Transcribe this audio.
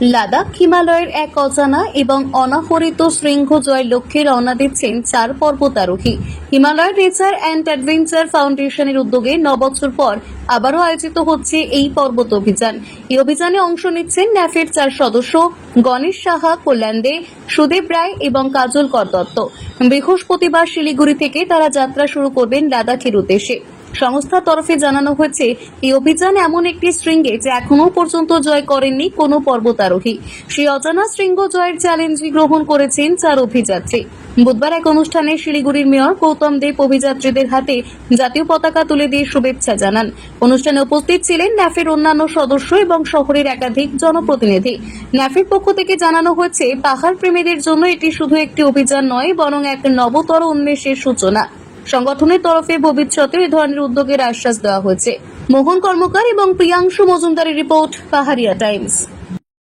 লাদাখ হিমালয়ের এক অজানা এবং অনাহরিত শৃঙ্গ জয়ের লক্ষ্যে রওনা দিচ্ছেন চার পর্বতারোহী। হিমালয় নেচার অ্যান্ড অ্যাডভেঞ্চার ফাউন্ডেশনের উদ্যোগে নবছর পর আবারও আয়োজিত হচ্ছে এই পর্বত অভিযান। এই অভিযানে অংশ নিচ্ছেন ন্যাফের চার সদস্য গণেশ সাহা, কল্যাণ দে সুদেব রায় এবং কাজল কর দত্ত। বৃহস্পতিবার শিলিগুড়ি থেকে তারা যাত্রা শুরু করবেন লাদাখের উদ্দেশ্যে। সংস্থার তরফে জানানো হয়েছে, এই অভিযান এমন একটি শৃঙ্গে যে এখনও পর্যন্ত জয় করেননি কোনো পর্বতারোহী। সেই অজানা শৃঙ্গ জয়ের চ্যালেঞ্জ গ্রহণ করেছেন চার অভিযাত্রী। বুধবার এক অনুষ্ঠানে শিলিগুড়ির মেয়র গৌতম দেব অভিযাত্রীদের হাতে জাতীয় পতাকা তুলে দিয়ে শুভেচ্ছা জানান। অনুষ্ঠানে উপস্থিত ছিলেন ন্যাফের অন্যান্য সদস্য এবং শহরের একাধিক জনপ্রতিনিধি। ন্যাফের পক্ষ থেকে জানানো হয়েছে পাহাড় প্রেমীদের জন্য এটি শুধু একটি অভিযান নয়, বরং এক নবতর উন্মেষের সূচনা। সংগঠনের তরফে ভবিষ্যতে এই ধরনের উদ্যোগের আশ্বাস দেওয়া হয়েছে। মোহন কর্মকার এবং প্রিয়াংশু মজুমদারের রিপোর্ট, পাহাড়িয়া টাইমস।